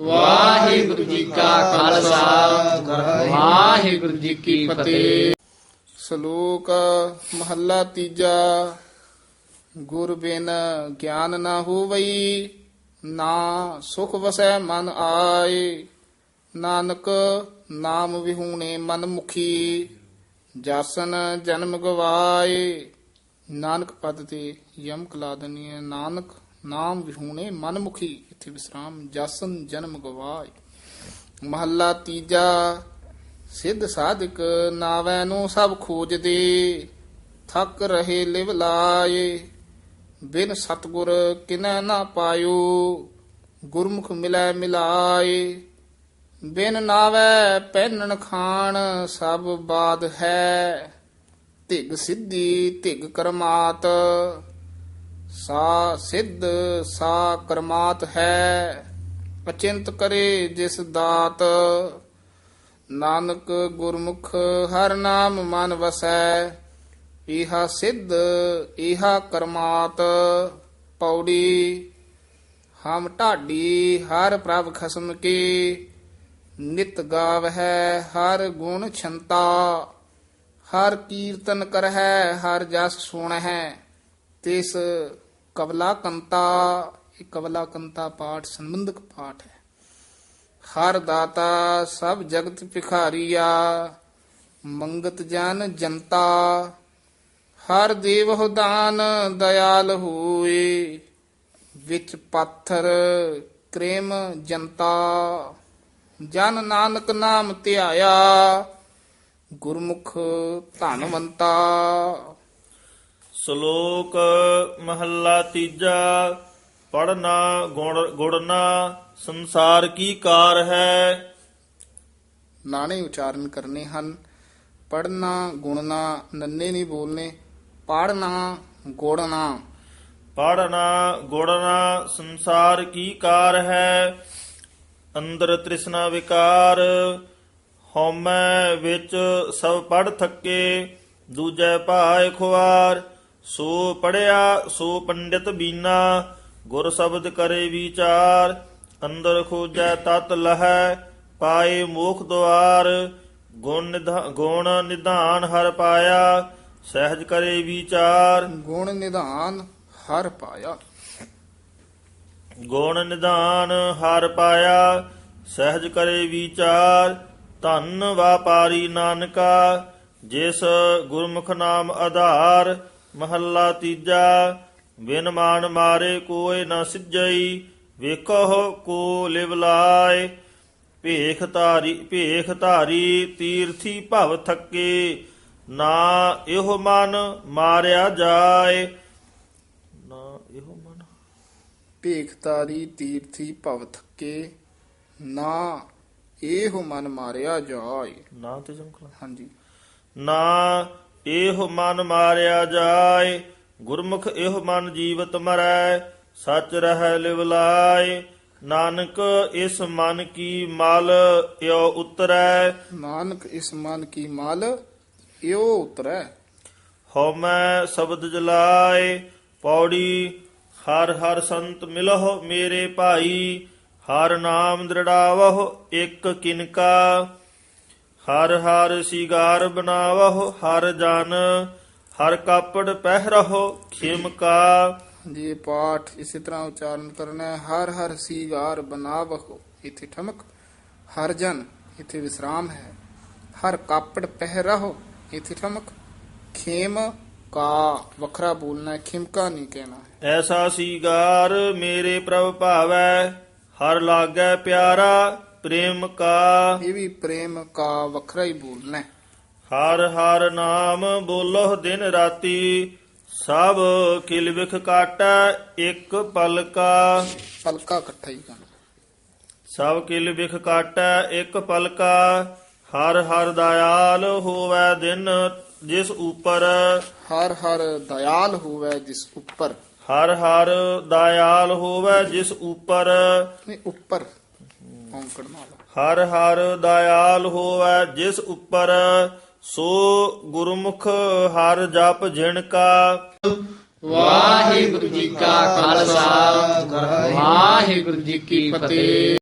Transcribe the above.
ਵਾਹਿਗੁਰੂ ਜੀ ਕਾ ਖਾਲਸਾ। ਵਾਹਿਗੁਰੂ ਜੀ ਕੀ ਫਤਿਹ। ਸ਼ਲੋਕ ਮਹੱਲਾ ਤੀਜਾ। ਗੁਰ ਬਿਨ ਗਿਆਨ ਨਾ ਹੋਵਈ, ਨਾ ਸੁਖ ਵਸੈ ਮਨ ਆਏ। ਨਾਨਕ ਨਾਮ ਵਿਹੂਣੇ ਮਨ ਮੁਖੀ, ਜਾਸਨ ਜਨਮ ਗਵਾਏ। ਨਾਨਕ ਪਦ ਤੇ ਯਮ ਲਾ ਦੇਣੀ ਨਾਨਕ ਨਾਮ ਵਿਹੂਣੇ ਮਨ ਮੁਖੀ ਇੱਥੇ ਵਿਸਰਾਮ, ਜਾਸਨ ਜਨਮ ਗਵਾਏ। ਮਹੱਲਾ ਤੀਜਾ, ਸਿੱਧ ਸਾਧਕ ਨਾਵੈ ਨੂੰ ਸਭ ਖੋਜਦੇ, ਥੱਕ ਰਹੇ ਲਿਵ ਲਾਏ। ਬਿਨ ਸਤਗੁਰ ਕਿਨੈ ਨਾ ਪਾਇਓ, ਗੁਰਮੁਖ ਮਿਲੈ ਮਿਲਾਏ। ਬਿਨ ਨਾਵੈ ਪਹਿਨਣ ਖਾਣ ਸਭ ਬਾਦ ਹੈ, ਧਿਗ ਸਿੱਧੀ ਧਿਗ ਕਰਮਾਤ। ਸਾ ਸਿੱਧ ਸਾ ਕਰਮਾਤ ਹੈ। ਅਚਿੰਤ ਕਰੇ ਜਿਸ ਦਾਤ। ਨਾਨਕ ਗੁਰਮੁਖ ਹਰ ਨਾਮ ਮਨ ਵਸੈ। ਇਹਾ ਸਿੱਧ ਇਹਾ ਕਰਮਾਤ। ਪੌੜੀ, ਹਮ ਢਾਡੀ ਹਰ ਪ੍ਰਭ ਖਸਮ ਕੀ। ਨਿਤ ਗਾਵਹਿ ਹਰ ਗੁਣ ਛੰਤਾ। ਹਰ ਕੀਰਤਨ ਕਰਹਿ, ਹਰ ਜਸ ਸੁਣਹਿ। ਤਿਸ ਕਵਲਾ ਕੰਤਾ, ਇਹ ਕਵਲਾ ਕੰਤਾ ਪਾਠ ਸੰਬੰਧਕ ਪਾਠ ਹੈ। ਹਰ ਦਾਤਾ ਸਭ ਜਗਤ ਭਿਖਾਰੀਆ, ਮੰਗਤ ਜਨ ਜਨਤਾ, ਹਰ ਦੇਵ ਹੁਦਾਨ ਦਇਆਲ ਹੋਏ, ਵਿੱਚ ਪਾਥਰ ਪ੍ਰੇਮ ਜਨਤਾ। ਜਨ ਨਾਨਕ ਨਾਮ ਧਿਆਇਆ, ਗੁਰਮੁਖ ਧਨਵੰਤਾ। ਸ਼ਲੋਕ ਮਹੱਲਾ ਤੀਜਾ ਪੜਨਾ ਗੁਣ ਗੁੜਨਾ ਸੰਸਾਰ ਕੀ ਕਾਰ ਹੈ? ਨਾਣੇ ਉਚਾਰਨ ਕਰਨੇ ਹਨ ਪੜਨਾ ਗੁਣਨਾ ਨੰਨੇ ਨਹੀਂ ਬੋਲਨੇ ਪੜਨਾ ਗੋੜਨਾ। ਪੜਨਾ ਗੁੜਨਾ ਸੰਸਾਰ ਕੀ ਕਾਰ ਹੈ? ਅੰਦਰ ਤ੍ਰਿਸ਼ਨਾ ਵਿਕਾਰ ਹਉਮੈ ਵਿੱਚ ਸਭ ਪੜ ਥੱਕੇ ਦੂਜੈ ਭਾਇ ਖੁਆਰ। ਸੋ ਪੜਿਆ ਸੋ ਪੰਡਿਤ ਬੀਨਾ ਗੁਰ ਸ਼ਬਦ ਕਰੇ ਵਿਚਾਰ ਅੰਦਰ ਖੋਜੈ ਤਤ ਲਹੈ ਪਾਏ ਮੋਖ ਦੁਆਰ ਗੁਣ ਗੁਣ ਨਿਧਾਨ ਹਰ ਪਾਇਆ ਸਹਿਜ ਕਰੇ ਵਿਚਾਰ। ਗੁਣ ਨਿਧਾਨ ਹਰ ਪਾਇਆ। ਗੁਣ ਨਿਧਾਨ ਹਰ ਪਾਇਆ ਸਹਿਜ ਕਰੇ ਵਿਚਾਰ ਧੰਨ ਵਾਪਾਰੀ ਨਾਨਕਾ ਜਿਸ ਗੁਰਮੁਖ ਨਾਮ ਆਧਾਰ ਮਹੱਲਾ ਤੀਜਾ ਬਿਨ ਮਾਨ ਮਾਰੇ ਕੋਇ ਨਾ ਸਿਜਈ ਵੇਖੋ ਕੋ ਲਿਵ ਲਾਏ ਭੇਖ ਧਾਰੀ ਭੇਖ ਧਾਰੀ ਤੀਰਥੀ ਭਵ ਥੱਕੇ ਨਾ ਇਹੋ ਮਨ ਮਾਰਿਆ ਜਾਏ। ਨਾ ਇਹੋ ਮਨ। ਭੇਖਤਾਰੀ ਤੀਰਥੀ ਭਵ ਥੱਕੇ ਨਾ ਇਹੋ ਮਨ ਮਾਰਿਆ ਜਾਏ। ਨਾ ਤੇ ਜਮਕਲਾ ਹਾਂਜੀ। ਨਾ ਇਹੋ ਮਨ ਮਾਰਿਆ ਜਾਏ ਗੁਰਮੁਖ ਇਹੋ ਮਨ ਜੀਵਤ ਮਰੈ ਸੱਚ ਰਹਿ ਲਿਵ ਲਾਏ। ਨਾਨਕ ਇਸ ਮਨ ਕੀ ਮਲ ਇਉ ਉਤਰੈ। ਨਾਨਕ ਇਸ ਮਨ ਕੀ ਮਲ ਇਉ ਉਤਰੈ। ਹਉਮੈ ਸ਼ਬਦ ਜਲਾਏ ਪੌੜੀ ਹਰ ਹਰ ਸੰਤ ਮਿਲਹੁ ਮੇਰੇ ਭਾਈ ਹਰ ਨਾਮ ਦ੍ਰਿੜਾਵਹੁ ਇੱਕ ਕਿਨਕਾ ਹਰ ਹਰ ਸਿਗਾਰ ਬਣਾਵਹੁ ਹਰ ਜਨ ਹਰ ਕਾਪੜ ਪਹਿਰਹੁ ਖਿਮਕਾ ਜੀ ਇਹ ਪਾਠ ਇਸੇ ਤਰ੍ਹਾਂ ਉਚਾਰਨ ਕਰਨਾ ਹੈ। ਹਰ ਹਰ ਸੀਗਾਰ ਬਨਾਵਹੁ ਇਥੇ ਠਮਕ। ਹਰ ਜਨ ਇਥੇ ਵਿਸਰਾਮ ਹੈ। ਹਰ ਕਾਪੜ ਪਹਿਰਹੁ ਇਥੇ ਠਮਕ। ਖੇਮ ਕਾ ਵੱਖਰਾ ਬੋਲਣਾ ਹੈ ਖਿਮਕਾ ਨਹੀਂ ਕਹਿਣਾ ਐਸਾ ਸਿਗਾਰ ਮੇਰੇ ਪ੍ਰਭ ਭਾਵੈ ਹਰ ਲਾਗੈ ਪਿਆਰਾ। ਪ੍ਰੇਮ ਕਾ ਇਹ ਵੀ ਪ੍ਰੇਮ ਕਾ ਵੱਖਰਾ ਹੀ ਬੋਲਣਾ ਹੈ। ਹਰ ਹਰ ਨਾਮ ਬੋਲੋ ਦਿਨ ਰਾਤੀ ਸਭ ਕਿਲ ਵਿਖ ਕਾਟੈ ਇੱਕ ਪਲਕਾ। ਪਲਕਾ ਇਕੱਠਾ ਹੀ ਕਰਨਾ। ਸਭ ਕਿਲ ਵਿਖ ਕਾਟੈ ਇੱਕ ਪਲਕਾ। ਹਰ ਹਰ ਦਇਆਲ ਹੋਵੈ ਦਿਨ ਜਿਸ ਉਪਰ। ਹਰ ਹਰ ਦਇਆਲ ਹੋਵੇ ਜਿਸ ਉੱਪਰ। ਹਰ ਹਰ ਦਇਆਲ ਹੋਵੈ ਜਿਸ ਉਪਰ। ਨਹੀਂ ਉੱਪਰ। ਔਂਕੜ ਨਾਲ। ਹਰ ਹਰ ਦਇਆਲ ਹੋਵੈ ਜਿਸ ਉਪਰ ਸੋ ਗੁਰਮੁਖ ਹਰ ਜਪ ਜਿਣ ਕਾ। ਵਾਹਿਗੁਰੂ ਜੀ ਕਾ ਖਾਲਸਾ ਵਾਹਿਗੁਰੂ ਜੀ ਕੀ ਫਤਿਹ।